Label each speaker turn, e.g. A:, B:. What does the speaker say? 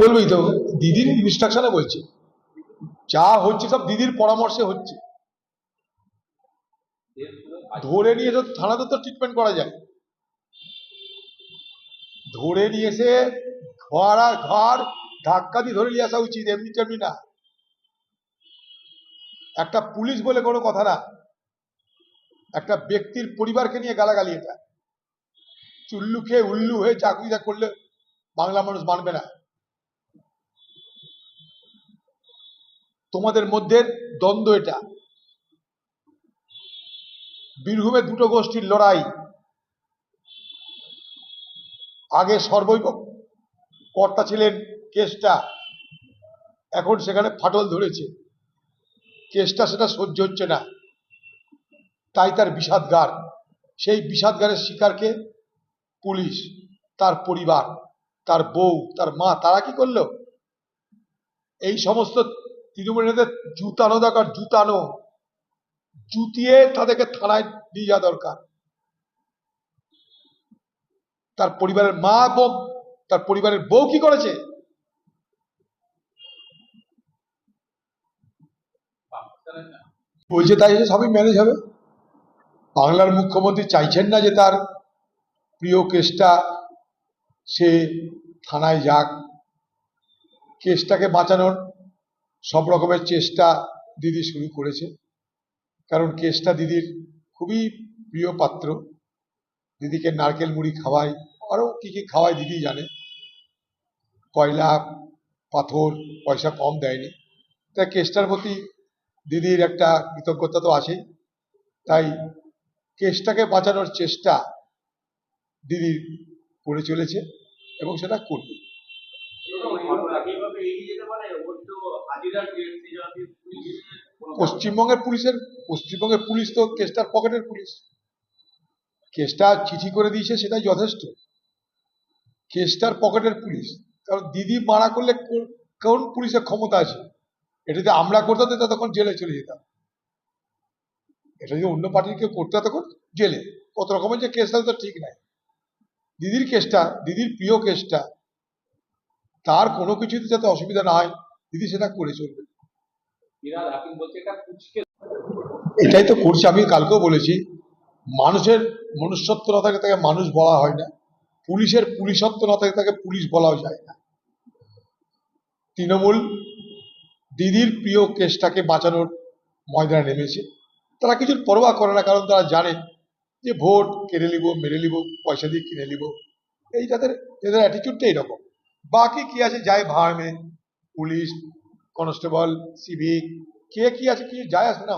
A: বলবেই তো দিদির ইনস্ট্রাকশনে বলছে, যা হচ্ছে সব দিদির পরামর্শে হচ্ছে। ধরে নিয়ে তো থানাতে তো ট্রিটমেন্ট করা যায়। ধরে নিয়ে এসে ঘর আর ঘর ধাক্কা দিয়ে ধরে নিয়ে আসা উচিত, এমনি তেমনি না। একটা পুলিশ বলে কোনো কথা না। একটা ব্যক্তির পরিবারকে নিয়ে গালাগালি এটা। চুল্লু খেয়ে উল্লু হয়ে চাকরিটা করলে বাংলা মানুষ মানবে না। তোমাদের মধ্যে দ্বন্দ্ব এটা। বীরভূমে দুটো গোষ্ঠীর লড়াই। আগে সর্বৈব কর্তা ছিলেন কেসটা এখন সেখানে ফাটল ধরেছে। কেসটা সেটা সহ্য হচ্ছে না। তাই তার বিষাদগার। সেই বিষাদগারের শিকারকে পুলিশ, তার পরিবার, তার বউ, তার মা, তারা কি করল? এই সমস্ত তৃণমূল নেতাদের জুতানো দরকার, জুতানো। জুতিয়ে তাদেরকে থানায় নিয়ে যাওয়া দরকার। তার পরিবারের মা এবং তার পরিবারের বউ কি করেছে? বলছে তাই সবই ম্যানেজ হবে। বাংলার মুখ্যমন্ত্রী চাইছেন না যে তার প্রিয় কেসটা সে থানায় যাক। কেসটাকে বাঁচানোর সব রকমের চেষ্টা দিদি শুরু করেছে। কারণ কেসটা দিদির খুবই প্রিয় পাত্র। দিদিকে নারকেল মুড়ি খাওয়ায় আরও কি কি খাওয়ায় দিদি জানে। কয়লা, পাথর, পয়সা কম দেয়নি। তাই কেসটার প্রতি দিদির একটা কৃতজ্ঞতা তো আছেই। তাই কেসটাকে বাঁচানোর চেষ্টা দিদি করে চলেছে এবং সেটা করবে
B: এইভাবে এগিয়ে যেতে পারে ওর তো হাজিরার ডেট সেই জন্য পুলিশ কোনো-
A: পশ্চিমবঙ্গের পুলিশের, পশ্চিমবঙ্গের পুলিশ তো কেসটার পকেটের পুলিশ। কেসটা চিঠি করে দিয়েছে, সেটাই যথেষ্ট। কেসটার পকেটের পুলিশ। কারণ দিদি মারা করলে কোন- পুলিশের ক্ষমতা আছে? এটা যদি আমরা করতাম, তো তখন জেলে চলে যেতাম। এটা যদি অন্য পার্টির কেউ করতে তখন জেলে। কত রকমের যে কেস তো ঠিক নাই। দিদির কেসটা, দিদির প্রিয় কেসটা, তার কোনো কিছুতে যাতে অসুবিধা না হয়। দিদি সেটা করে চলবে এটাই তো করছে আমি কালকেও বলেছি। মানুষের মনুষ্যত্ব না থাকে তাকে মানুষ বলা হয় না। পুলিশের পুলিশত্ব না থাকে তাকে পুলিশ বলাও যায় না। তৃণমূল দিদির প্রিয় কেসটাকে বাঁচানোর ময়দানে নেমেছে। তারা কিছুর পরোয়া করে না কারণ তারা জানে যে ভোট কেড়ে নিব মেরে নিব পয়সা দিয়ে কিনে নিব। এই তাদের এদের অ্যাটিটিউডটা এরকম। বাকি কি আছে যায় ভাড়মে পুলিশ কনস্টেবল সিভিক কে কি আছে কি যায় আসে না।